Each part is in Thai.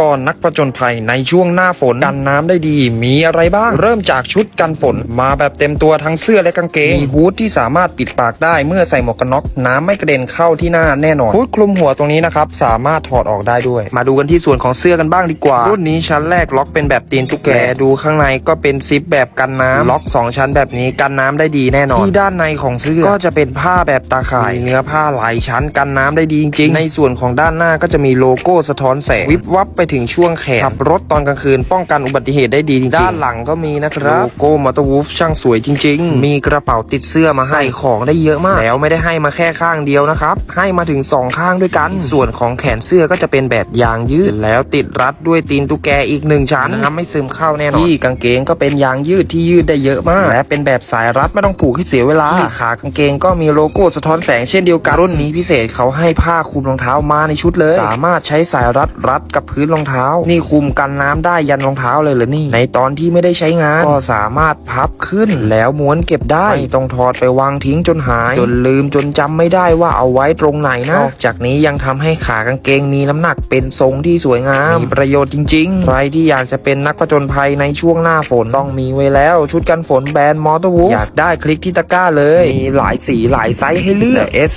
ก่อนนักผจญภัยในช่วงหน้าฝนกันน้ำได้ดี มีอะไรบ้าง เริ่มจากชุดกันฝนมาแบบเต็มตัวทั้งเสื้อและกางเกงมีฮูดที่สามารถปิดปากได้เมื่อใส่หมวกกันน็อกน้ำไม่กระเด็นเข้าที่หน้าแน่นอนฮูดคลุมหัวตรงนี้นะครับ สามารถถอดออกได้ด้วย มาดูกันที่ส่วนของเสื้อกันบ้างดีกว่า รุ่นนี้ชั้นแรกล็อกเป็นแบบตีนตุ๊กแกดูข้างในก็เป็นซิปแบบกันน้ำล็อกสองชั้นแบบนี้กันน้ำได้ดีแน่นอน ที่ด้านในของเสื้อก็จะเป็นผ้าแบบตาข่ายมีเนื้อผ้าหลายชั้นกันน้ำได้ดีจริงๆ ในส่วนของด้านหน้าก็จะมีโลโก้สะท้อนแสงวิบวับไปถึงช่วงแขนขับรถตอนกลางคืน ป้องกันอุบัติเหตุได้ดีจริงๆด้านหลังก็มีนะครับโลโก้มอเตอร์วูฟช่างสวยจริง ๆ มีกระเป๋าติดเสื้อมาให้ของได้เยอะมาก แล้วไม่ได้ให้มาแค่ข้างเดียวนะครับ ให้มาถึงสองข้างด้วยกัน ส่วนของแขนเสื้อก็จะเป็นแบบยางยืด แล้วติดรัดด้วยตีนตุ๊กแกอีกหนึ่งชั้นนะครับไม่ซึมเข้าแน่นอนที่กางเกงก็เป็นยางยืดที่ยืดได้เยอะมาก และเป็นแบบสายรัดไม่ต้องผูกให้เสียเวลาที่ขากางเกงก็มีโลโก้สะท้อนแสงเช่นเดียวกันรุ่นนี้พิเศษเขาให้ผ้าคลุมรองเท้ามาในชุดเลย สามารถใช้สายรัดรัดกับพื้นรองเท้า นี่คลุมกันน้ำได้ยันรองเท้าเลยเหรอนี่ ในตอนที่ไม่ได้ใช้งาน ก็สามารถพับขึ้นแล้วม้วนเก็บได้ไม่ต้องถอดไปวางทิ้งจนหาย จนลืมจนจำไม่ได้ว่าเอาไว้ตรงไหนนะนอกจากนี้ยังทำให้ขากางเกงมีน้ำหนักเป็นทรงที่สวยงามมีประโยชน์จริง ๆ ใครที่อยากจะเป็นนักผจญภัยในช่วงหน้าฝนต้องมีไว้แล้ว ชุดกันฝนแบรนด์มอเตอร์วูอยากได้คลิกที่ตะกร้าเลย มีหลายสีหลายไซส์ให้เลือก S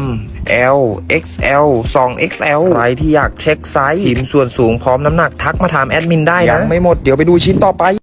M L XL 2 XL ใครที่อยากเช็คไซส์พิมพ์ส่วนสูงพร้อมน้ำหนักทักมาถามแอดมินได้นะ ยังไม่หมดเดี๋ยวไปดูชิ้นต่อไป